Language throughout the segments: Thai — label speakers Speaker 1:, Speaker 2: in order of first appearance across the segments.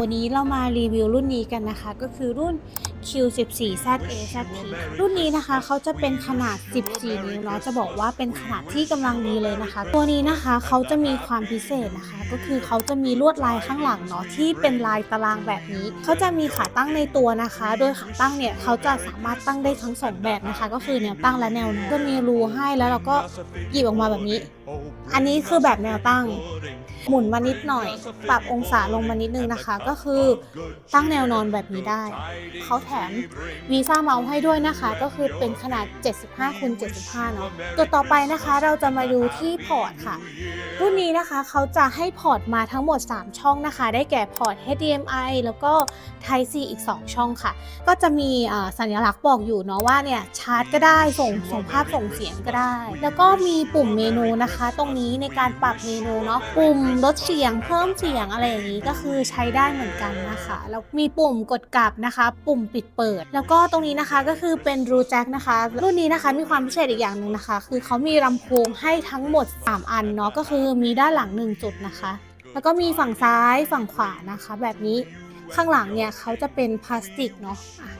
Speaker 1: ตัวนี้เรามารีวิวรุ่นนี้กันนะคะ ก็คือรุ่น Q14ZA ZT รุ่นนี้นะคะเขาจะเป็นขนาด 14 นิ้วเนาะจะบอกว่าเป็นขนาดที่กำลังดีเลยนะคะ ตัวนี้นะคะเขาจะมีความพิเศษนะคะ ก็คือเขาจะมีลวดลายข้างหลังเนาะที่เป็นลายตารางแบบนี้เขาจะมีขาตั้งในตัวนะคะ โดยขาตั้งเนี่ยเขาจะสามารถตั้งได้ทั้งสองแบบนะคะ ก็คือแนวตั้งและแนวนอนก็มีรูให้แล้วเราก็หยิบออกมาแบบนี้ อันนี้คือแบบแนวตั้ง หมุนมานิดหน่อย ปรับองศาลงมานิดนึงนะคะ ก็คือตั้งแนวนอนแบบนี้ได้ เขาแถมวีซ่าเมาส์ให้ด้วยนะคะ ก็คือเป็นขนาด 75คูณ75 เนาะตัวต่อไปนะคะเราจะมาดูที่พอร์ตค่ะ รุ่นนี้นะคะเขาจะให้พอร์ตมาทั้งหมด 3 ช่องนะคะ ได้แก่พอร์ต HDMI แล้วก็ Type C อีก 2 ช่องค่ะ ก็จะมีสัญลักษณ์บอกอยู่เนาะว่าเนี่ยชาร์จก็ได้ส่งส่งภาพส่งเสียงก็ได้ แล้วก็มีปุ่มเมนูนะคะ ตรงนี้ในการปรับเมนูเนาะปุ่มลดเสียงเพิ่มเสียงอะไรอย่างนี้ก็คือใช้ได้เหมือนกันนะคะแล้วมีปุ่มกดกลับนะคะ ปุ่มปิดเปิด แล้วก็ตรงนี้นะคะก็คือเป็นรูแจ็คนะคะรุ่นนี้นะคะมีความพิเศษอีกอย่างหนึ่งนะคะ คือเขามีลำโพงให้ทั้งหมด 3 อันเนาะก็คือมีด้านหลัง 1 จุดนะคะ แล้วก็มีฝั่งซ้ายฝั่งขวานะคะ แบบนี้ข้างหลังเนี่ยเขาจะเป็นพลาสติกเนาะอะ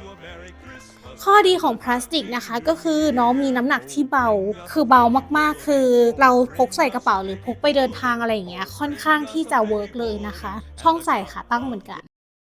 Speaker 1: ข้อดีของพลาสติกนะคะก็คือน้องมีน้ำหนักที่เบา คือเบามากๆ คือเราพกใส่กระเป๋าหรือพกไปเดินทางอะไรอย่างเงี้ยค่อนข้างที่จะเวิร์กเลยนะคะ ช่องใส่ขาตั้งเหมือนกัน